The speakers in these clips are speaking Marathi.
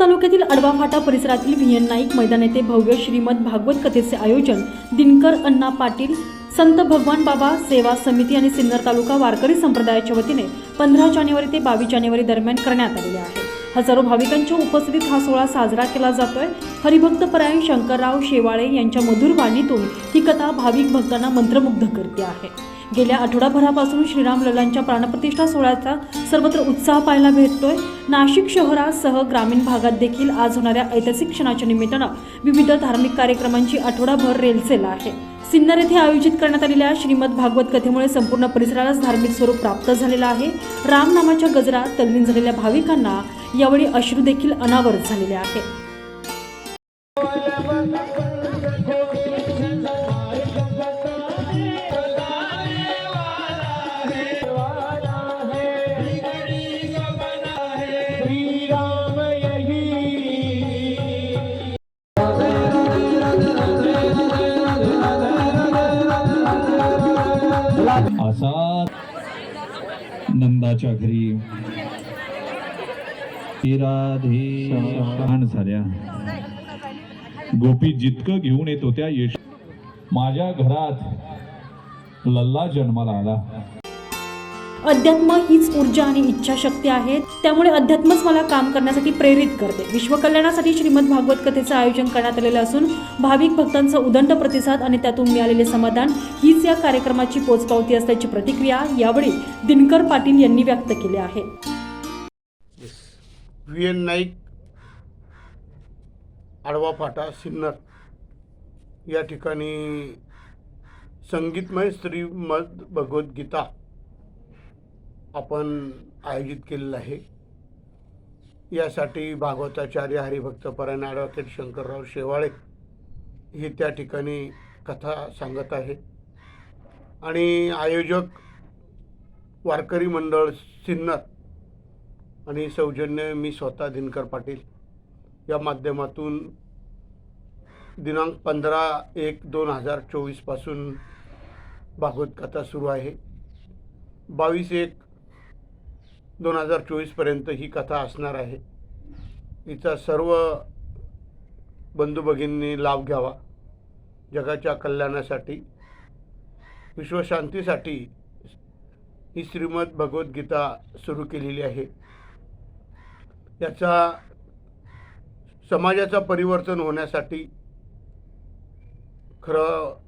तालुक्यातील अडवा फाटा परिसरातील व्हीएन नाईक मैदान येथे भव्य श्रीमद भागवत कथेचे आयोजन दिनकर अण्णा पाटील संत भगवान बाबा सेवा समिती आणि सिन्नर तालुका वारकरी संप्रदायाच्या वतीने पंधरा जानेवारी ते बावीस जानेवारी दरम्यान करण्यात आलेले आहे. हजारो भाविकांच्या उपस्थितीत हा सोहळा साजरा केला जातोय. हरिभक्त परायण शंकरराव शेवाळे यांच्या मधुर वाणीतून ही कथा भाविक भक्तांना मंत्रमुग्ध करते आहे. गेल्या आठवडाभरापासून श्रीराम ललांच्या प्राणप्रतिष्ठा सोहळ्याचा सर्वत्र उत्साह पाहायला भेटतोय. नाशिक शहरासह ग्रामीण भागात देखील आज होणाऱ्या ऐतिहासिक क्षणाच्या निमित्तानं विविध धार्मिक कार्यक्रमांची आठवडाभर रेलसेल आहे. सिन्नर येथे आयोजित करण्यात आलेल्या श्रीमद भागवत कथेमुळे संपूर्ण परिसरालाच धार्मिक स्वरूप प्राप्त झालेलं आहे. राम नामाच्या गजरात तल्लीन झालेल्या भाविकांना यावेळी अश्रू देखील अनावरत झालेले आहे. नंदाच्या घरी. लहान झाल्या गोपी जितकं घेऊन येत होत्या यश माझ्या घरात लल्ला जन्माला आला. अध्यात्म हीच ऊर्जा आणि इच्छाशक्ती आहे. त्यामुळे अध्यात्मच मला काम करण्यासाठी प्रेरित करते. विश्वकल्याणासाठी श्रीमद भागवत कथेचं आयोजन करण्यात आलेलं असून भाविक भक्तांचा उदंड प्रतिसाद आणि त्यातून मिळालेले समाधान हीच या कार्यक्रमाची पोचपावती असल्याची प्रतिक्रिया यावेळी दिनकर पाटील यांनी व्यक्त केली आहे. व्ही एन नाईक आडवा फाटा सिन्नर. या ठिकाणी संगीतमय श्रीमद भगवद्गीता. आपण आयोजित केलेलं आहे. यासाठी भागवताचार्य हरिभक्त परायण ॲडव्होकेट शंकरराव शेवाळे हे त्या ठिकाणी कथा सांगत आहे. आणि आयोजक वारकरी मंडळ सिन्नर आणि सौजन्य मी स्वतः दिनकर पाटील या माध्यमातून दिनांक पंधरा एक दोन हजार चोवीसपासून भागवत कथा सुरू आहे. बावीस एक दोन हजार चोवीसपर्यंत ही कथा असणार आहे. हिचा सर्व बंधू भगिनींनी लाभ घ्यावा. जगाच्या कल्याणासाठी विश्वशांतीसाठी ही श्रीमद भगवद्गीता सुरू केलेली आहे. याचा समाजाचा परिवर्तन होण्यासाठी खरं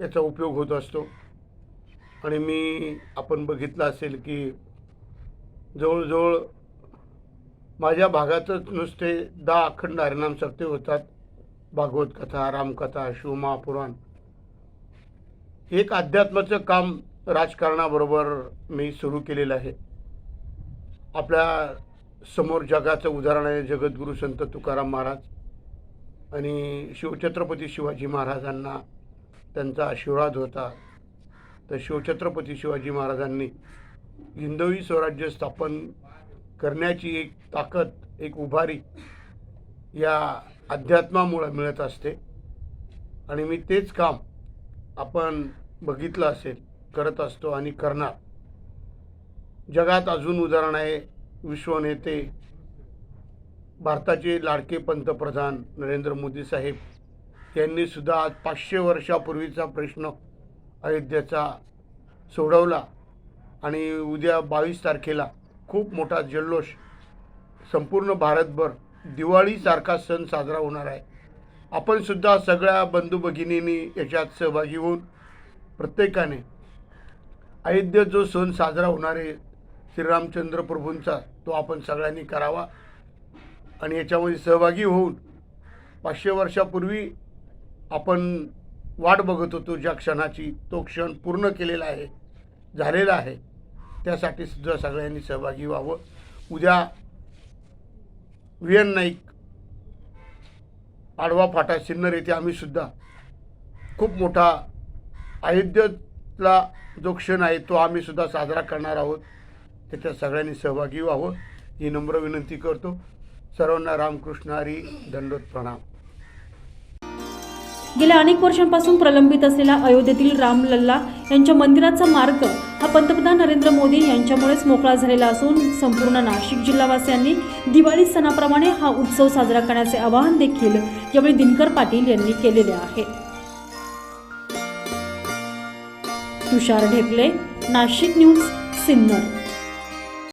याचा उपयोग होत असतो. आणि मी आपण बघितलं असेल की जवळजवळ माझ्या भागातच नुसते दहा अखंड हरिनाम सत्य होतात. भागवत कथा रामकथा शिवमहापुराण हे एक अध्यात्माचं काम राजकारणाबरोबर मी सुरू केलेलं आहे. आपल्यासमोर जगाचं उदाहरण आहे जगद्गुरू संत तुकाराम महाराज आणि शिवछत्रपती शिवाजी महाराजांना त्यांचा आशीर्वाद होता. तर शिवछत्रपती शिवाजी महाराजांनी हिंदवी स्वराज्य स्थापन करण्याची एक ताकद एक उभारी या अध्यात्मामुळं मिळत असते. आणि मी तेच काम आपण बघितलं असेल करत असतो आणि करणार. जगात अजून उदाहरण आहे विश्वनेते भारताचे लाडके पंतप्रधान नरेंद्र मोदी साहेब. यांनीसुद्धा आज पाचशे वर्षापूर्वीचा प्रश्न अयोध्येचा सोडवला. आणि उद्या बावीस तारखेला खूप मोठा जल्लोष संपूर्ण भारतभर दिवाळीसारखा सण साजरा होणार आहे. आपणसुद्धा सगळ्या बंधू भगिनींनी याच्यात सहभागी होऊन प्रत्येकाने अयोध्येत जो सण साजरा होणार आहे श्रीरामचंद्र प्रभूंचा तो आपण सगळ्यांनी करावा आणि याच्यामध्ये सहभागी होऊन पाचशे वर्षापूर्वी आपण वाट बघत होतो ज्या क्षणाची तो क्षण पूर्ण केलेला आहे झालेला आहे. त्यासाठी सुद्धा सगळ्यांनी सहभागी व्हावं. उद्या व्हीएन नाईक आडवा फाटा सिन्नर येथे आम्ही सुद्धा खूप मोठा अयोध्येतला जो क्षण आहे तो आम्ही सुद्धा साजरा करणार आहोत. त्याच्यात सगळ्यांनी सहभागी व्हावं. ही नम्र विनंती करतो. सर्वांना रामकृष्ण हरी दंडोत प्रणाम. गेल्या अनेक वर्षांपासून प्रलंबित असलेला अयोध्येतील रामलल्ला यांच्या मंदिराचा मार्ग हा पंतप्रधान नरेंद्र मोदी यांच्यामुळेच मोकळा झालेला असून संपूर्ण नाशिक जिल्हावासियांनी दिवाळी सणाप्रमाणे हा उत्सव साजरा करण्याचे आवाहन देखील यावेळी दिनकर पाटील यांनी केलेले आहे. तुषार ढेपले नाशिक न्यूज सिन्नर.